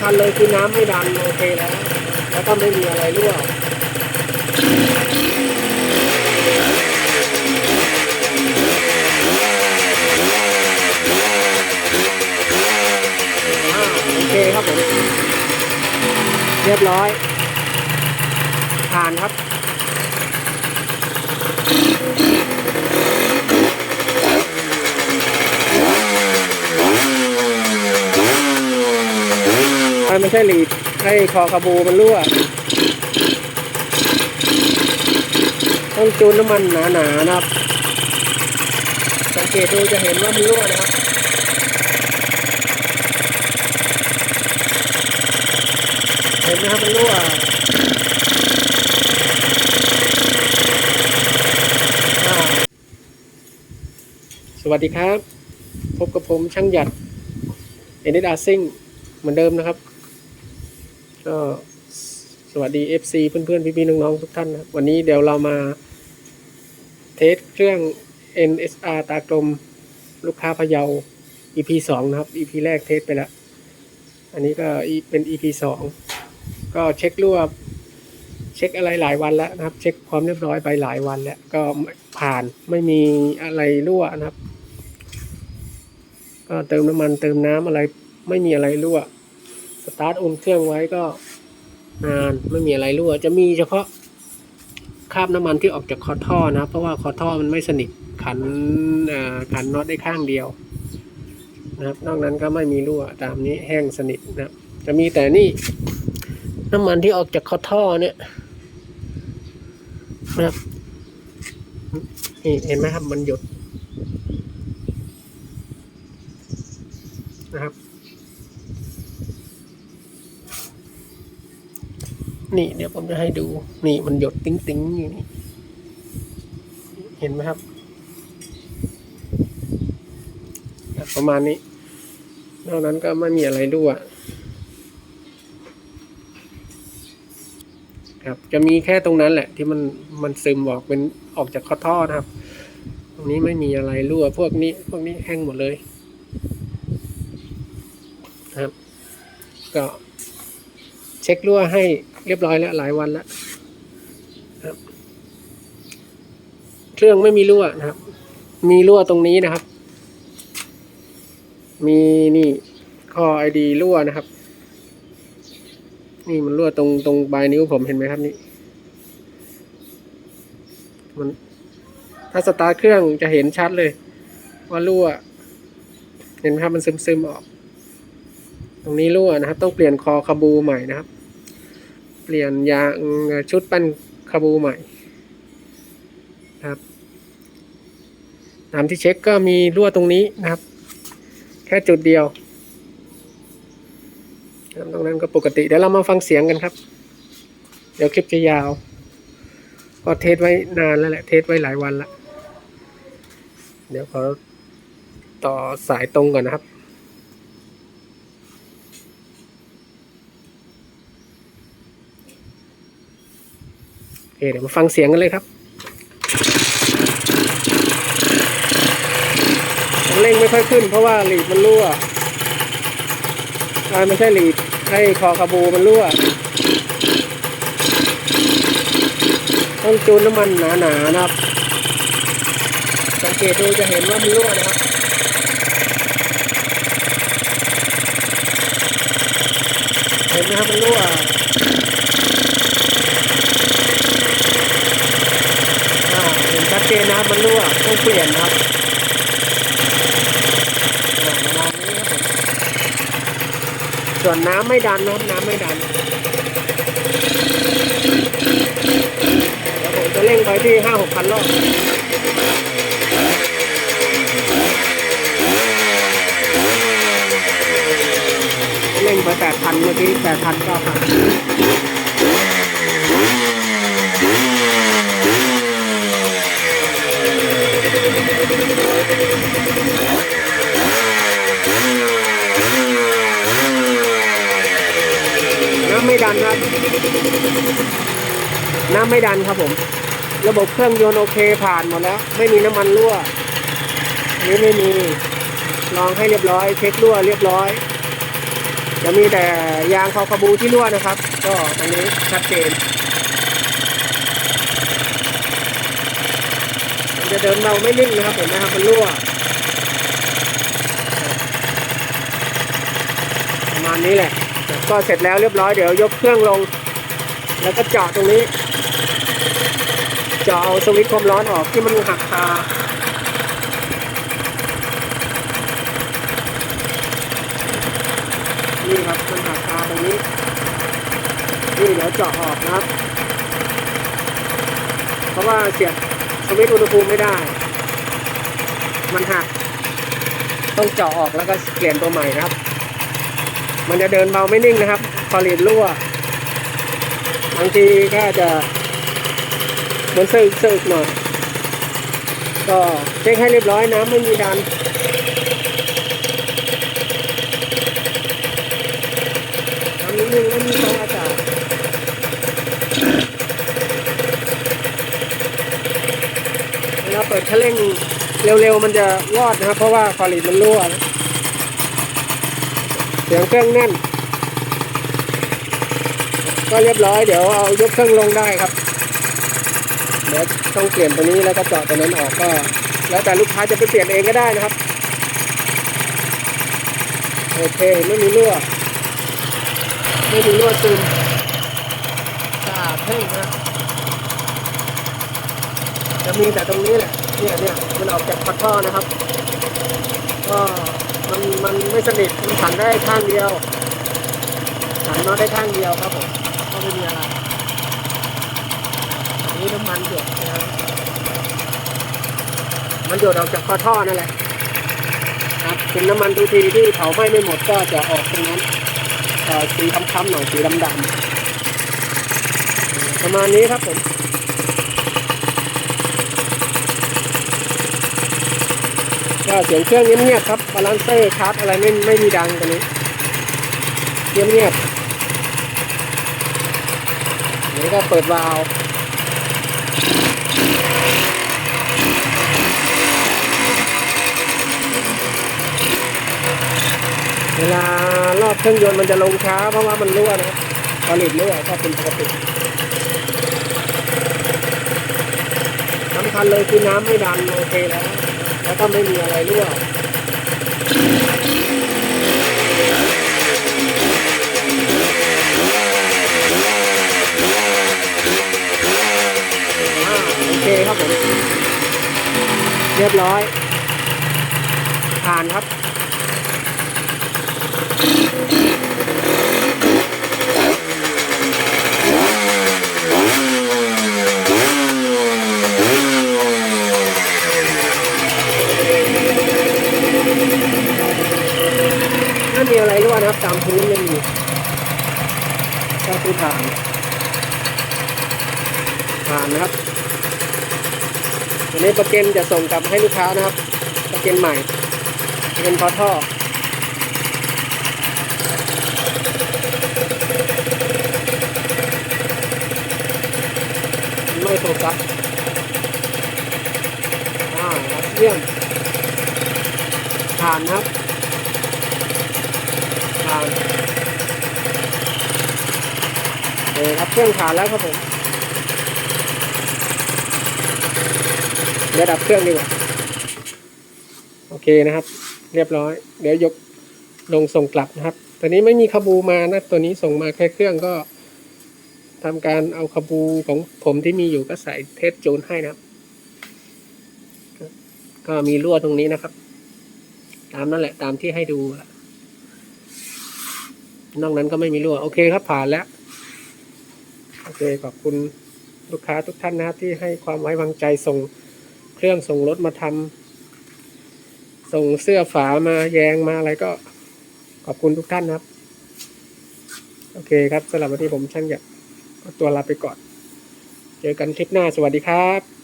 คัญเลยคือน้ำไม่ดันโอเคแล้วแล้วก็ไม่มีอะไรรั่วโอเคครับผม เรียบร้อย ผ่านครับ มันไม่ใช่หลีดให้คอกระบูมันรั่วต้องจูนน้ำมันหนาๆนะครับ สังเกตดูจะเห็นว่ามันรั่วนะครับเห็นไหมครับมันรั่วสวัสดีครับ พบกับผมช่างหยัดเอเนดอาซิงเหมือนเดิมนะครับ ก็สวัสดี FC เพื่อนๆ พี่ๆ น้องๆ ทุกท่านนะวันนี้เดี๋ยวเรามาเทสเครื่อง NSR ตากลมลูกค้าพะเยา EP สองนะครับ EP แรกเทสไปแล้ว อันนี้ก็เป็น EP สองก็เช็ครั่วเช็คอะไรหลายวันแล้วนะครับ เช็คความเรียบร้อยไปหลายวันแล้ว ก็ผ่านไม่มีอะไรรั่วนะครับ ก็เติมน้ำมันเติมน้ำอะไรไม่มีอะไรรั่ว ตาร์ทอุ่นเครื่องไว้ก็นานไม่มีอะไรรั่ว จะมีเฉพาะคราบน้ำมันที่ออกจากคอท่อนะครับเพราะว่าคอท่อมันไม่สนิทขันอ่าขันน็อตได้ข้างเดียวนะครับนอกนั้นก็ไม่มีรั่วตามนี้แห้งสนิทนะจะมีแต่นี่น้ำมันที่ออกจากคอท่อเนี่ยนะครับนี่เห็นไหมครับมันหยดนะครับ นี่เดี๋ยวผมจะให้ดู นี่มันหยดติ้งติ้งอยู่นี่ เห็นไหมครับ ประมาณนี้ นอกนั้นก็ไม่มีอะไรรั่วครับ จะมีแค่ตรงนั้นแหละ ที่มันมันซึมออกเป็นออกจากข้อท่อนะครับ ตรงนี้ไม่มีอะไรรั่ว พวกนี้ พวกนี้แห้งหมดเลยครับ ก็เช็ครั่วให้ เรียบร้อยแล้วหลายวันแล้วครับ เครื่องไม่มีรั่วนะครับ มีรั่วตรงนี้นะครับ มีนี่ข้อไอดีรั่วนะครับ นี่มันรั่วตรงตรงปลายนิ้วผมเห็นไหมครับนี่มันถ้าสตาร์ทเครื่องจะเห็นชัดเลย ว่ารั่ว เห็นไหมครับมันซึมซึมออก ตรงนี้รั่วนะครับ ต้องเปลี่ยนคอคาบูใหม่นะครับ เปลี่ยนยางชุดปั้นคาบูใหม่ครับตามที่เช็คก็มีรั่วตรงนี้นะครับ แค่จุดเดียวครับตรงนั้นก็ปกติเดี๋ยวเรามาฟังเสียงกันครับ เดี๋ยวคลิปจะยาวก็เทสไว้นานแล้วแหละ เทสไว้หลายวันละเดี๋ยวขอต่อสายตรงก่อนนะครับ เคเดี๋ยวมาฟังเสียงกันเลยครับเร่งไม่ค่อยขึ้น เพราะว่าหลีดมันรั่วไม่ใช่หลีดให้คอคาบูมันรั่ว ต้องจูนน้ำมันหนาๆนะครับ สังเกตดูจะเห็นว่ามันรั่วนะครับเห็นไหมครับมันรั่ว อ่าเห็ นชัดเจนนะครับมันรั่วต้องเปลี่ยนนะครับประมาณนี้ครับผมส่วนน้ำไม่ดันนะครับน้ำไม่ดันแล้วผมจะเร่งไปที่ห้าหกพันรอบเร่งไปแปดพันเมื่อกี้แปดพันเก้าพัน น้ำไม่ดันครับ น้ำไม่ดันครับผม ระบบเครื่องยนต์โอเคผ่านหมดแล้ว ไม่มีน้ำมันรั่วนี้ไม่มีลองให้เรียบร้อย เช็ครั่วเรียบร้อย จะมีแต่ยางคอคบูที่รั่วนะครับ ก็อันนี้ชัดเจน มันจะ เดินเบาไม่นิ่งนะครับเห็นไหมครับมันรั่วประมาณนี้แหละ ก็เสร็จแล้วเรียบร้อยเดี๋ยวยกเครื่องลง แล้วก็เจาะตรงนี้เจาะเอาสวิตช์ความร้อนออกที่มันหักคานี่ครับมันหักคาตรงนี้นี่เดี๋ยวเจาะออกนะครับ เพราะว่าเสียบ สวิตช์อุณหภูมิไม่ได้ มันหัก ต้องเจาะออกแล้วก็เปลี่ยนตัวใหม่ครับ มันจะเดินเบาไม่นิ่งนะครับผลิตรั่ว บางทีก็จะเหมือนซึกซึกหน่อย ก็เช็คให้เรียบร้อยนะไม่มีดัน ทำนิดนึงไม่มีฟองอากาศเวลาเปิดคันเร่ง เร็วๆมันจะวอดนะครับ เพราะว่าคอลิดมันรั่วเสียงเครื่องแน่น ก็เรียบร้อยเดี๋ยวเอายกเครื่องลงได้ครับเดี๋ยวต้องเปลี่ยนตัวนี้แล้วก็เจาะตัวนั้นออกก็ แล้วแต่ลูกค้าจะไปเปลี่ยนเองก็ได้นะครับโอเคไม่มีรั่วไม่มีรั่วซึมสะอาดแห้งนะ จะมีแต่ตรงนี้แหละเนี่ยเนี่ยมันออกจากปะท่อนะครับ ก็มันมันไม่สนิทมันขันได้ข้างเดียวขันน็อตได้ข้างเดียวครับผมก็ไม่มีอะไรอันนี้น้ำมันหยดนะครับมันหยดออกจากปะท่อนั่นแหละครับเป็นน้ำมันทุกทีที่เผาไหม้ไม่หมดก็จะออกตรงนั้นสีค้ำๆหน่อยสีดำๆประมาณนี้ครับผม ก็เสียงเครื่องเงียบๆครับบาลานเซอร์ชาร์จอะไรไม่ไม่มีดังตรงนี้เงียบๆอันนี้ก็เปิดวาล์วเวลารอบเครื่องยนต์มันจะลงช้าเพราะว่ามันรั่วนะครับผลิตรั่วก็เป็นปกติสำคัญเลยคือน้ำไม่ดันโอเคแล้ว แล้วก็ไม่มีอะไรรั่วอ่าโอเคครับผม เรียบร้อย ผ่านครับ ไม่มีอะไรรั่วนะครับตามพื้นไม่มีก็คือผ่านผ่านนะครับวั นนี้ประเกันจะส่งกลับให้ลูกค้านะครับ ประเกันใหม่ประเกันพอท่อไม่โฟกัสอ่าทับเยี่ยมผ่านนะครับผ่านโอเคครับเครื่องผ่านแล้วครับผม เดี๋ยวดับเครื่องดีกว่า โอเคนะครับ เรียบร้อย เดี๋ยวยกลงส่งกลับนะครับ ตัวนี้ไม่มีคาบูมานะ ตัวนี้ส่งมาแค่เครื่องก็ทำการเอาคาบูของผมที่มีอยู่ก็ใส่เทสจูนให้นะครับ ก็มีรั่วตรงนี้นะครับ ตามนั่นแหละตามที่ให้ดูอะนอกนั้นก็ไม่มีรั่ว โอเคครับผ่านแล้ว โอเคขอบคุณลูกค้าทุกท่านนะครับที่ให้ความไว้วางใจส่ง เครื่องส่งรถมาทำส่งเสื้อฝามาแยงมาอะไรก็ขอบคุณทุกท่านครับ โอเคครับสำหรับวันนี้ผมช่างอยากตัวลาไปก่อน เจอกันคลิปหน้าสวัสดีครับ